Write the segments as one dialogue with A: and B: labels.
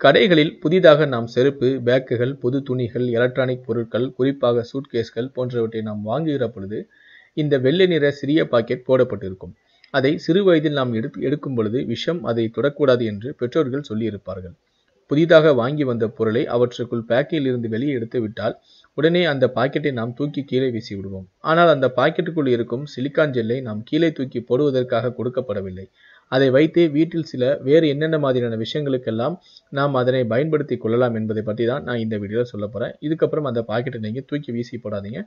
A: கடைகளில் புதிதாக நாம் செருப்பு பேக்குகள் புது துணிகள் எலக்ட்ரானிக் பொருட்கள் குறிப்பாக சூட்கேஸ்கள் போன்றவற்றை நாம் வாங்குகிற பொழுது இந்த வெள்ளை நிற சிறிய பாக்கெட் போடப்பட்டிருக்கும். அதை சிறு வயதில் நாம் எடுத்து எடுக்கும் பொழுது விஷம் அதை தொடக்கூடாது என்று பெற்றோர்கள் சொல்லியிருப்பார்கள். புதிதாக வாங்கி வந்த பொருளை அவற்றுக்குள் பேக்கில் இருந்து வெளியே எடுத்து விட்டால் உடனே அந்த பாக்கெட்டை நாம் தூக்கி கீழே வீசி விடுவோம். ஆனால் அந்த பாக்கெட்டுக்குள் இருக்கும் சிலிக்கான் ஜெல்லை நாம் கீழே தூக்கி போடுவதற்காக கொடுக்கப்படவில்லை. அதை வைத்து வீட்டில் சில வேறு என்னென்ன மாதிரியான விஷயங்களுக்கெல்லாம் நாம் அதனை பயன்படுத்தி கொள்ளலாம் என்பதை பற்றி தான் நான் இந்த வீடியோவில் சொல்ல போகிறேன் இதுக்கப்புறம் அந்த பாக்கெட்டை நீங்கள் தூக்கி வீசி போடாதீங்க.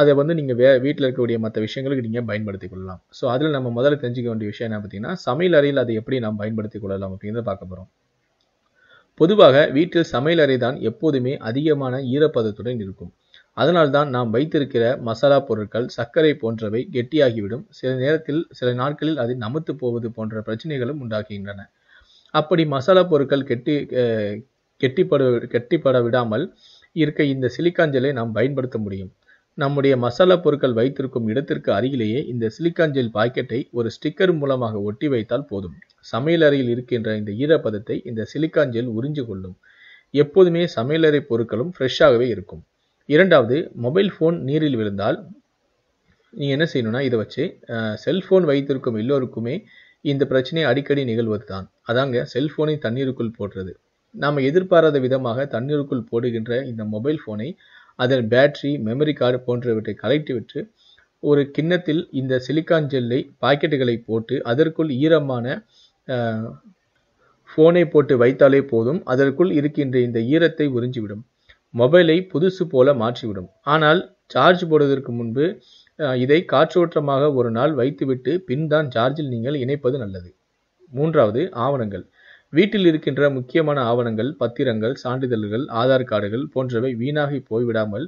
A: அதை வந்து நீங்கள் வே வீட்டில் இருக்கக்கூடிய மற்ற விஷயங்களுக்கு நீங்கள் பயன்படுத்தி கொள்ளலாம். ஸோ அதில் நம்ம முதல்ல தெரிஞ்சுக்க வேண்டிய விஷயம் என்ன பார்த்தீங்கன்னா சமையல் அறையில் அதை எப்படி நாம் பயன்படுத்தி கொள்ளலாம் அப்படிங்கிறத பார்க்க போகிறோம் பொதுவாக வீட்டில் சமையல் அறை தான் எப்போதுமே அதிகமான ஈரப்பதத்துடன் இருக்கும். அதனால்தான் நாம் வைத்திருக்கிற மசாலா பொருட்கள் சர்க்கரை போன்றவை கெட்டியாகிவிடும். சில நேரத்தில் சில நாட்களில் அது நமுத்து போவது போன்ற பிரச்சனைகளும் உண்டாக்குகின்றன அப்படி மசாலா பொருட்கள் கெட்டி கெட்டிப்பட கெட்டிப்பட விடாமல் இருக்க இந்த சிலிக்காஞ்சலை நாம் பயன்படுத்த முடியும். நம்முடைய மசாலா பொருட்கள் வைத்திருக்கும் இடத்திற்கு அருகிலேயே இந்த சிலிக்காஞ்சல் பாக்கெட்டை ஒரு ஸ்டிக்கர் மூலமாக ஒட்டி வைத்தால் போதும். சமையலறையில் இருக்கின்ற இந்த ஈரப்பதத்தை இந்த சிலிக்காஞ்சல் உறிஞ்சு கொள்ளும். எப்போதுமே சமையலறை பொருட்களும் ஃப்ரெஷ்ஷாகவே இருக்கும். இரண்டாவது மொபைல் ஃபோன் நீரில் விழுந்தால் நீங்கள் என்ன செய்யணும்னா இதை வச்சு செல்ஃபோன் வைத்திருக்கும் எல்லோருக்குமே இந்த பிரச்சனை அடிக்கடி நிகழ்வது தான் அதாங்க செல்ஃபோனை தண்ணீருக்குள் போடுறது. நாம் எதிர்பாராத விதமாக தண்ணீருக்குள் போடுகின்ற இந்த மொபைல் ஃபோனை அதன் பேட்டரி மெமரி கார்டு போன்றவற்றை கலட்டிவிட்டு ஒரு கிண்ணத்தில் இந்த சிலிக்கான் ஜெல்லை பாக்கெட்டுகளை போட்டு அதற்குள் ஈரமான ஃபோனை போட்டு வைத்தாலே போதும். அதற்குள் இருக்கின்ற இந்த ஈரத்தை உறிஞ்சிவிடும். மொபைலை புதுசு போல மாற்றிவிடும். ஆனால் சார்ஜ் போடுவதற்கு முன்பு இதை காற்றோட்டமாக ஒரு நாள் வைத்துவிட்டு பின் தான் சார்ஜில் நீங்கள் இணைப்பது நல்லது. மூன்றாவது ஆவணங்கள். வீட்டில் இருக்கின்ற முக்கியமான ஆவணங்கள் பத்திரங்கள் சான்றிதழ்கள் ஆதார் கார்டுகள் போன்றவை வீணாகி போய்விடாமல்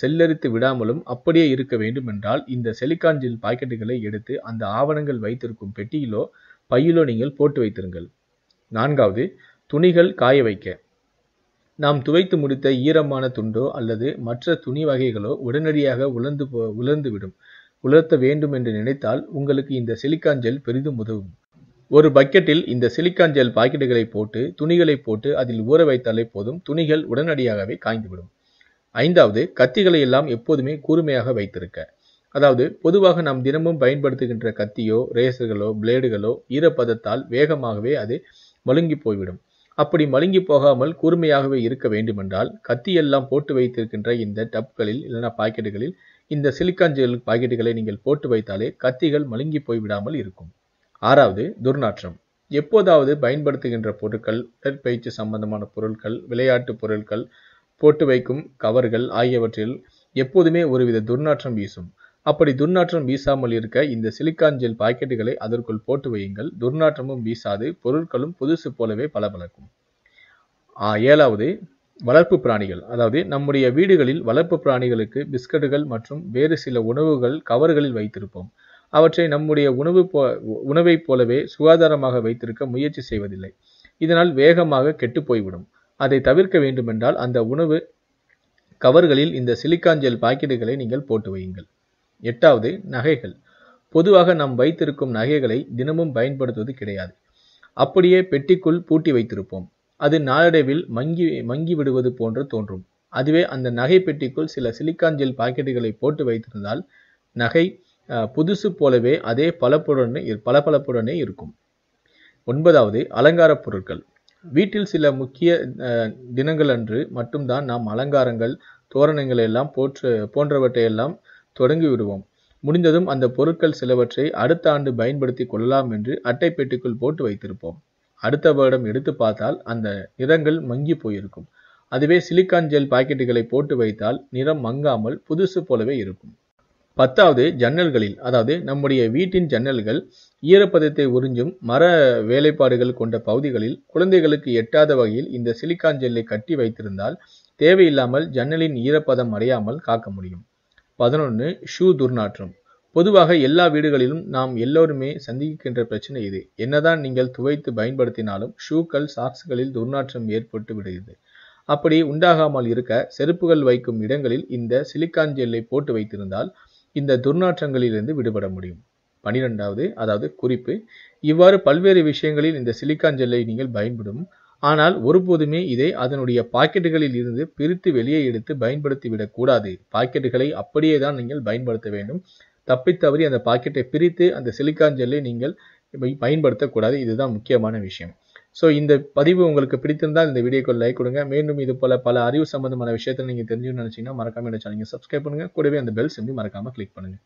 A: செல்லரித்து விடாமலும் அப்படியே இருக்க வேண்டும் என்றால் இந்த செலிகான்ஜில் பாக்கெட்டுகளை எடுத்து அந்த ஆவணங்கள் வைத்திருக்கும் பெட்டியிலோ பையிலோ நீங்கள் போட்டு வைத்திருங்கள். நான்காவது துணிகள் காய வைக்க. நாம் துவைத்து முடித்த ஈரமான துண்டோ அல்லது மற்ற துணி வகைகளோ உடனடியாக உலர்ந்து போ உலர்ந்துவிடும். உலர்த்த வேண்டும் என்று நினைத்தால் உங்களுக்கு இந்த சிலிக்கான் ஜெல் பெரிதும் உதவும். ஒரு பக்கெட்டில் இந்த சிலிக்கான் ஜெல் பாக்கெட்டுகளை போட்டு துணிகளை போட்டு அதில் ஊற வைத்தாலே போதும். துணிகள் உடனடியாகவே காய்ந்துவிடும். ஐந்தாவது கத்திகளை எல்லாம் எப்போதுமே கூர்மையாக வைத்திருக்க. அதாவது பொதுவாக நாம் தினமும் பயன்படுத்துகின்ற கத்தியோ ரேசர்களோ பிளேடுகளோ ஈரப்பதத்தால் வேகமாகவே அது மழுங்கி போய்விடும். அப்படி மழுங்கி போகாமல் கூர்மையாகவே இருக்க வேண்டுமென்றால் கத்தியெல்லாம் போட்டு வைத்திருக்கின்ற இந்த டப்களில் இல்லைனா பாக்கெட்டுகளில் இந்த சிலிக்கான் ஜெல் பாக்கெட்டுகளை நீங்கள் போட்டு வைத்தாலே கத்திகள் மழுங்கி போய்விடாமல் இருக்கும். ஆறாவது துர்நாற்றம். எப்போதாவது பயன்படுத்துகின்ற பொருட்கள் உடற்பயிற்சி சம்பந்தமான பொருட்கள் விளையாட்டு பொருட்கள் போட்டு வைக்கும் கவர்கள் ஆகியவற்றில் எப்போதுமே ஒருவித துர்நாற்றம் வீசும். அப்படி துர்நாற்றம் வீசாமல் இருக்க இந்த சிலிக்கான் ஜெல் பாக்கெட்டுகளை அதற்குள் போட்டு வையுங்கள். துர்நாற்றமும் வீசாது பொருட்களும் புதுசு போலவே பளபளக்கும். ஏழாவது வளர்ப்பு பிராணிகள். அதாவது நம்முடைய வீடுகளில் வளர்ப்பு பிராணிகளுக்கு பிஸ்கட்டுகள் மற்றும் வேறு சில உணவுகள் கவர்களில் வைத்திருப்போம். அவற்றை நம்முடைய உணவு போ உணவைப் போலவே சுகாதாரமாக வைத்திருக்க முயற்சி செய்வதில்லை. இதனால் வேகமாக கெட்டு போய்விடும். அதை தவிர்க்க வேண்டுமென்றால் அந்த உணவு கவர்களில் இந்த சிலிக்கான் ஜெல் பாக்கெட்டுகளை நீங்கள் போட்டு வையுங்கள். எட்டாவது நகைகள். பொதுவாக நாம் வைத்திருக்கும் நகைகளை தினமும் பயன்படுத்துவது கிடையாது. அப்படியே பெட்டிக்குள் பூட்டி வைத்திருப்போம். அது நாளடைவில் மங்கி மங்கி விடுவது போன்று தோன்றும். அதுவே அந்த நகை பெட்டிக்குள் சில சிலிக்கான் ஜெல் பாக்கெட்டுகளை போட்டு வைத்திருந்தால் நகை புதுசு போலவே அதே பளப்புடனே பளபளப்புடனே இருக்கும். ஒன்பதாவது அலங்கார பொருட்கள். வீட்டில் சில முக்கிய தினங்கள் அன்று மட்டும்தான் நாம் அலங்காரங்கள் தோரணங்கள் எல்லாம் போற்று போன்றவற்றை தொடங்கிவிடுவோம். தொடங்கி விடுவோம் முடிந்ததும் அந்த பொருட்கள் சிலவற்றை அடுத்த ஆண்டு பயன்படுத்தி கொள்ளலாம் என்று அட்டை பெட்டிக்குள் போட்டு வைத்திருப்போம். அடுத்த வருடம் எடுத்து பார்த்தால் அந்த நிறங்கள் மங்கி போயிருக்கும். அதுவே சிலிக்கான் ஜெல் பாக்கெட்டுகளை போட்டு வைத்தால் நிறம் மங்காமல் புதுசு போலவே இருக்கும். பத்தாவது ஜன்னல்களில் அதாவது நம்முடைய வீட்டின் ஜன்னல்கள் ஈரப்பதத்தை உறிஞ்சும் மர வேலைப்பாடுகள் கொண்ட பகுதிகளில் குழந்தைகளுக்கு எட்டாத வகையில் இந்த சிலிக்கான் ஜெல்லை கட்டி வைத்திருந்தால் தேவையில்லாமல் ஜன்னலின் ஈரப்பதம் அடையாமல் காக்க முடியும். பதினொன்று ஷூ துர்நாற்றம். பொதுவாக எல்லா வீடுகளிலும் நாம் எல்லோருமே சந்திக்கின்ற பிரச்சனை இது. என்னதான் நீங்கள் துவைத்து பயன்படுத்தினாலும் ஷூக்கள் சாக்ஸ்களில் துர்நாற்றம் ஏற்பட்டு விடுகிறது. அப்படி உண்டாகாமல் இருக்க செருப்புகள் வைக்கும் இடங்களில் இந்த சிலிக்கான் ஜெல்லை போட்டு வைத்திருந்தால் இந்த துர்நாற்றங்களிலிருந்து விடுபட முடியும். பனிரெண்டாவது அதாவது குறிப்பு. இவ்வாறு பல்வேறு விஷயங்களில் இந்த சிலிக்கான் ஜெல்லை நீங்கள் பயன்படும் ஆனால் ஒருபோதுமே இதை அதனுடைய பாக்கெட்டுகளில் இருந்து பிரித்து வெளியே எடுத்து பயன்படுத்தி விடக்கூடாது பாக்கெட்டுகளை அப்படியே தான் நீங்கள் பயன்படுத்த வேண்டும். தப்பித்தவறி அந்த பாக்கெட்டை பிரித்து அந்த சிலிக்கான் ஜெல்லை நீங்கள் பயன்படுத்தக்கூடாது இதுதான் முக்கியமான விஷயம். ஸோ இந்த பதிவு உங்களுக்கு பிடித்திருந்தால் இந்த வீடியோக்கு லைக் கொடுங்க. மீண்டும் இது போல பல அறிவு சம்பந்தமான விஷயத்தை நீங்கள் தெரிஞ்சுன்னு நினச்சிங்கன்னா மறக்காம இந்த சேனலை சப்ஸ்கிரைப் பண்ணுங்கள் கூடவே அந்த பெல் சிம்பி மறக்காமல் கிளிக் பண்ணுங்க.